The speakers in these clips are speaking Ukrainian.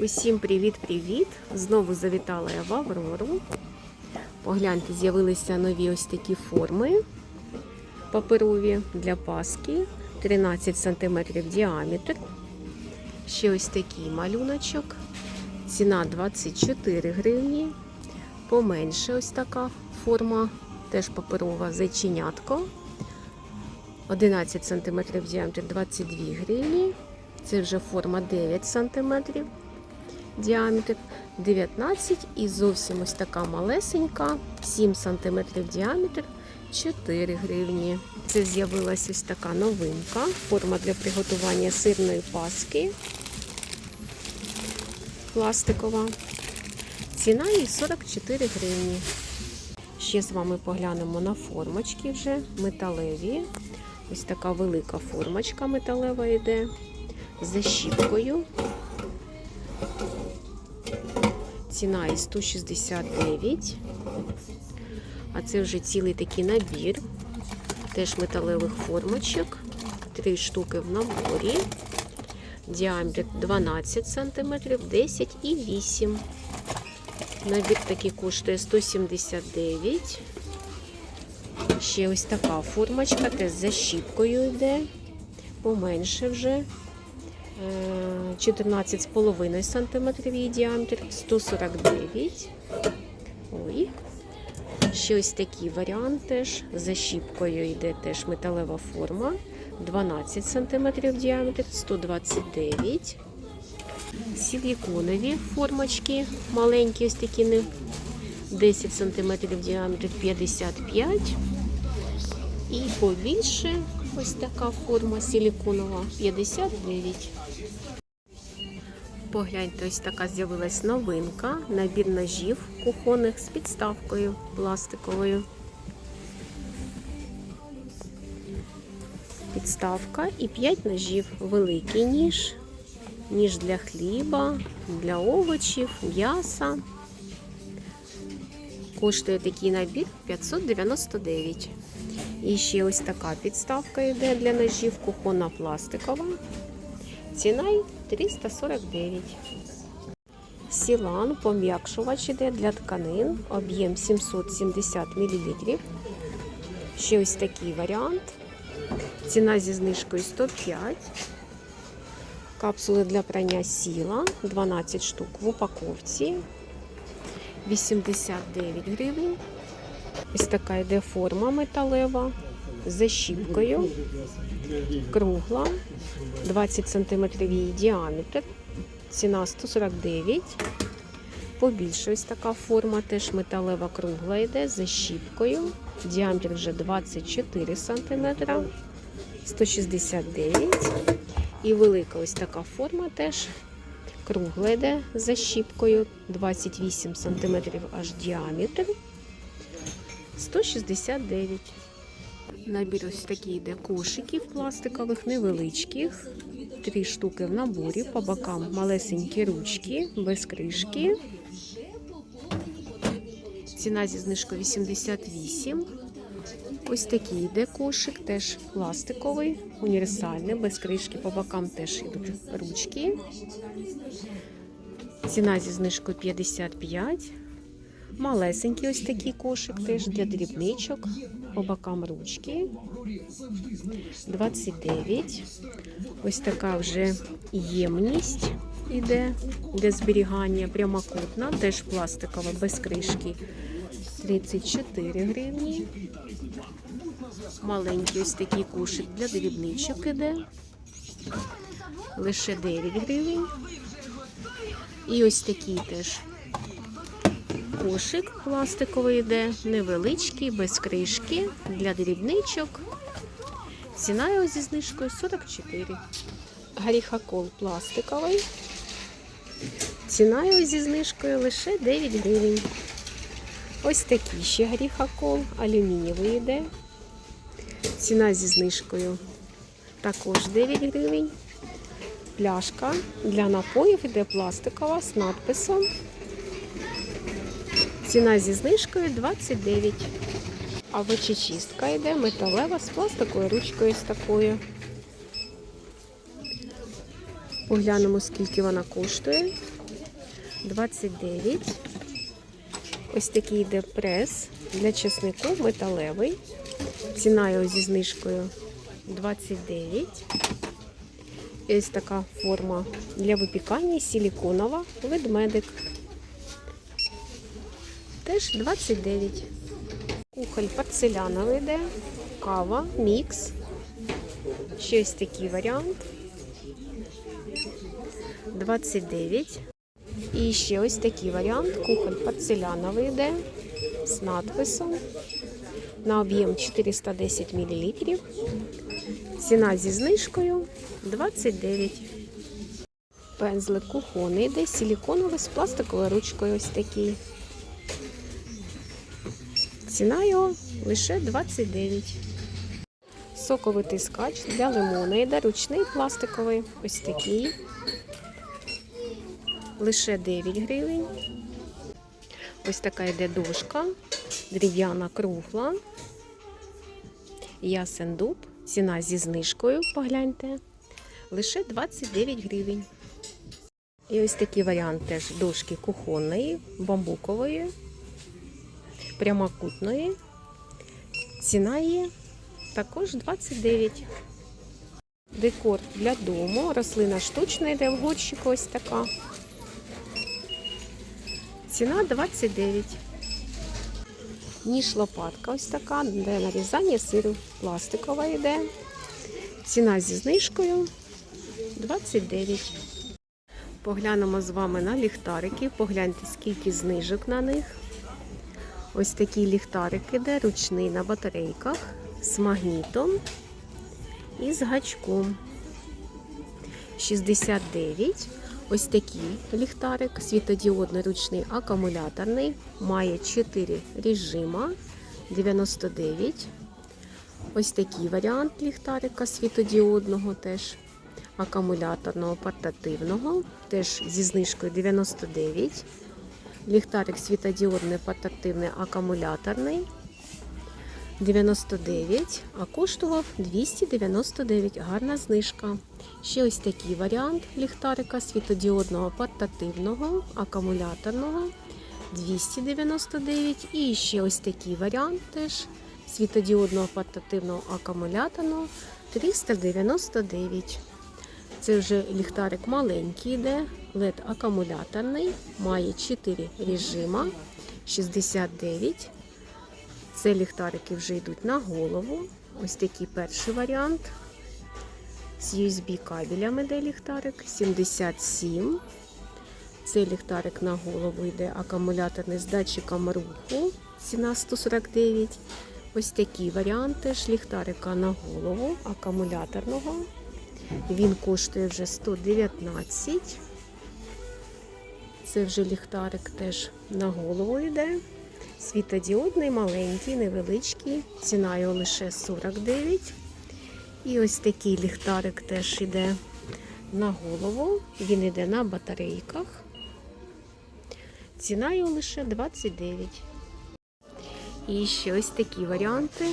Усім привіт-привіт! Знову завітала я в Аврору. Погляньте, з'явилися нові ось такі форми паперові для паски. 13 см діаметр. Ще ось такий малюночок. Ціна 24 гривні. Поменше ось така форма, теж паперова зайченятко. 11 см діаметр 22 гривні. Це вже форма 9 см діаметр, 19 і зовсім ось така малесенька, 7 см діаметр, 4 гривні. Це з'явилася ось така новинка, форма для приготування сирної паски. Пластикова. Ціна її 44 гривні. Ще з вами поглянемо на формочки вже металеві. Ось така велика формочка металева йде з защіпкою. Ціна і 169. А це вже цілий такий набір. Теж металевих формочок. Три штуки в наборі. Діаметр 12 см, 10 і 8. Набір такий коштує 179. Ще ось така формочка, теж з защіпкою йде. Поменше вже. 14,5 см її діаметр, 149. Ой. Ще ось такий варіант теж. За щіпкою йде теж металева форма. 12 см діаметр, 129. Силіконові формочки, маленькі ось такі, не 10 см діаметр, 55. І побільше ось така форма силіконова 59. Погляньте, ось така з'явилась новинка. Набір ножів кухонних з підставкою пластиковою. Підставка і 5 ножів. Великий ніж, ніж для хліба, для овочів, м'яса. Коштує такий набір 599. І ще ось така підставка йде для ножів, кухонна пластикова. Ціна 349. Сілан пом'якшувач іде для тканин, об'єм 770 мл. Ще ось такий варіант. Ціна зі знижкою 105. Капсули для прання сіла 12 штук в упаковці. 89 гривень. Ось така йде форма металева з защіпкою. Кругла, 20 см її діаметр. Ціна 149. Побільше ось така форма, теж металева кругла йде з защіпкою. Діаметр вже 24 см, 169. І велика ось така форма теж. Кругла йде з защіпкою, 28 см аж діаметр. 169. Набір ось такий йде кошиків пластикових, невеличких. Три штуки в наборі, по бокам малесенькі ручки, без кришки. Ціна зі знижкою 88. Ось такий йде кошик, теж пластиковий, універсальний, без кришки, по бокам теж йдуть ручки. Ціна зі знижкою 55. Малесенький ось такий кошик теж для дрібничок. По бокам ручки. 29. Ось така вже ємність іде для зберігання прямокутна, теж пластикова, без кришки. 34 гривні. Маленький ось такий кошик для дрібничок іде. Лише 9 гривень. І ось такий теж кошик пластиковий йде, невеличкий, без кришки, для дрібничок. Ціна його зі знижкою 44. Горіхокол пластиковий. Ціна його зі знижкою лише 9 гривень. Ось такий ще горіхокол, алюмінієвий йде. Ціна зі знижкою також 9 гривень. Пляшка для напоїв йде пластикова з надписом. Ціна зі знижкою 29. А вичечистка йде металева з пластиковою ручкою з такою. Поглянемо, скільки вона коштує. 29. Ось такий йде прес для чеснику металевий. Ціна його зі знижкою 29. І ось така форма для випікання силіконова ведмедик. Теж 29. Кухоль порцеляновий йде, кава, мікс. Ще ось такий варіант. 29. І ще ось такий варіант. Кухоль порцеляновий йде з надписом на об'єм 410 мл. Ціна зі знижкою 29. Пензлик кухонний йде, силіконовий з пластиковою ручкою ось такий. Ціна його лише 29. Соковий тискач для лимона йде ручний пластиковий. Ось такий. Лише 9 гривень. Ось така йде дошка, дерев'яна кругла. Ясен дуб. Ціна зі знижкою, погляньте. Лише 29 гривень. І ось такий варіант теж дошки кухонної, бамбукової, прямокутної. Ціна є також 29. Декор для дому. Рослина штучна йде в горщику ось така. Ціна 29. Ніж лопатка ось така, де нарізання сиру пластикова йде. Ціна зі знижкою 29. Поглянемо з вами на ліхтарики. Погляньте, скільки знижок на них. Ось такий ліхтарик іде, ручний на батарейках з магнітом і з гачком. 69. Ось такий ліхтарик, світодіодний ручний акумуляторний, має 4 режима 99. Ось такий варіант ліхтарика світодіодного теж акумуляторного портативного, теж зі знижкою 99. Ліхтарик світодіодний портативний акумуляторний 99, а коштував 299. Гарна знижка. Ще ось такий варіант ліхтарика світодіодного портативного акумуляторного 299. І ще ось такий варіант теж світодіодного портативного акумуляторного 399. Це вже ліхтарик маленький йде, LED акумуляторний, має 4 режима 69. Це ліхтарики вже йдуть на голову. Ось такий перший варіант. З USB кабелями йде ліхтарик 77. Цей ліхтарик на голову йде акумуляторний з датчиком руху. Ціна 149. Ось такий варіант теж ліхтарика на голову акумуляторного. Він коштує вже 119. Це вже ліхтарик теж на голову йде. Світодіодний, маленький, невеличкий. Ціна його лише 49. І ось такий ліхтарик теж йде на голову. Він йде на батарейках. Ціна його лише 29. І ще ось такі варіанти.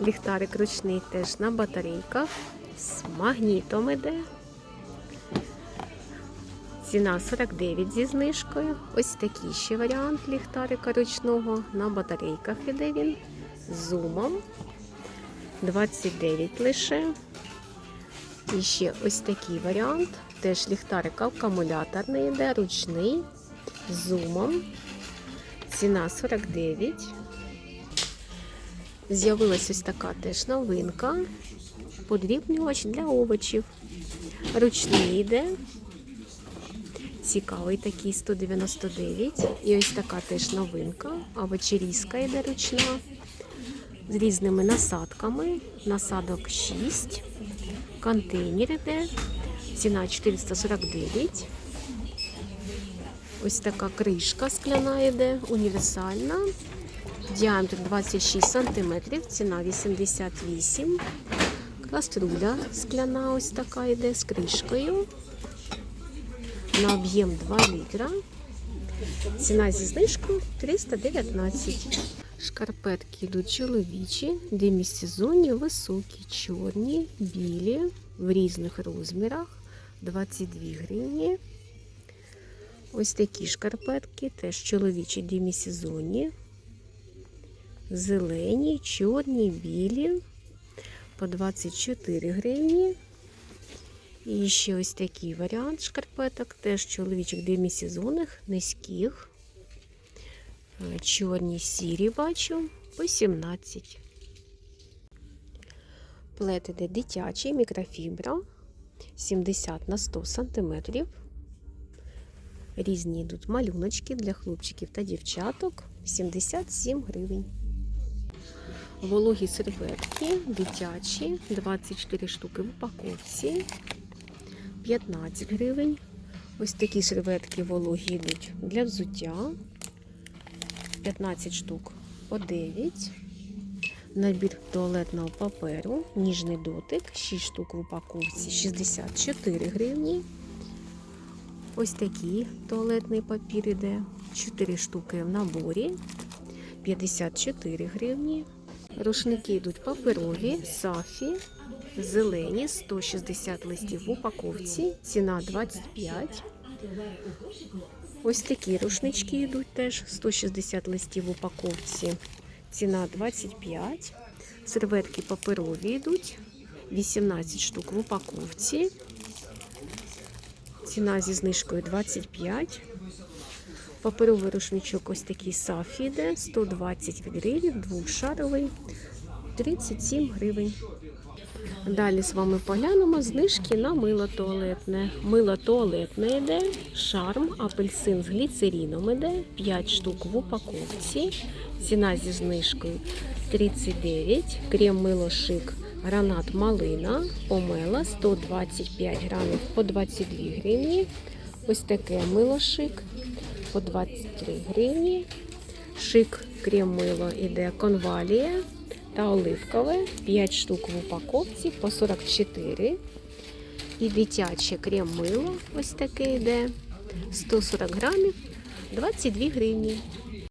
Ліхтарик ручний теж на батарейках. З магнітом іде. Ціна 49 зі знижкою. Ось такий ще варіант ліхтарика ручного. На батарейках іде він. З зумом. 29 лише. І ще ось такий варіант. Теж ліхтарик акумуляторний йде, ручний. З зумом. Ціна 49. З'явилась ось така теж новинка. Подрібнювач для овочів. Ручний йде. Цікавий такий 199. І ось така теж новинка. Овочерізка йде ручна. З різними насадками. Насадок 6. Контейнер йде. Ціна 449. Ось така кришка скляна йде, універсальна. Діаметр 26 см, ціна 88. Каструля скляна ось така йде з кришкою. На об'єм 2 літра. Ціна зі знижкою 319. Шкарпетки йдуть чоловічі, демісезонні, високі, чорні, білі, в різних розмірах. 22 гривні. Ось такі шкарпетки, теж чоловічі демісезонні. Зелені, чорні, білі. По 24 гривні. І ще ось такий варіант шкарпеток, теж чоловічих демісезонних, низьких. Е, Чорні сірі бачу по 17. Плет дитячий, мікрофібра 70 на 100 см. Різні йдуть малюночки для хлопчиків та дівчаток 77 гривень. Вологі серветки дитячі, 24 штуки в упаковці, 15 гривень. Ось такі серветки вологі йдуть для взуття, 15 штук по 9. Набір туалетного паперу, ніжний дотик, 6 штук в упаковці, 64 гривні. Ось такий туалетний папір іде, 4 штуки в наборі, 54 гривні. Рушники йдуть паперові, сафі, зелені, 160 листів в упаковці, ціна 25. Ось такі рушнички йдуть теж 160 листів в упаковці, ціна 25. Серветки паперові йдуть, 18 штук в упаковці. Ціна зі знижкою 25. Паперовий рушничок ось такий сафі йде, 120 гривень, двохшаровий, 37 гривень. Далі з вами поглянемо знижки на мило туалетне. Мило туалетне йде, шарм, апельсин з гліцеріном йде, 5 штук в упаковці. Ціна зі знижкою 39. Крем мило шик, гранат малина, помела 125 грамів по 22 гривні. Ось таке мило шик по 23 гривні. Шик крем мило іде конвалія та оливкове 5 штук в упаковці по 44. І дитяче крем мило ось таке йде 140 грамів 22 гривні.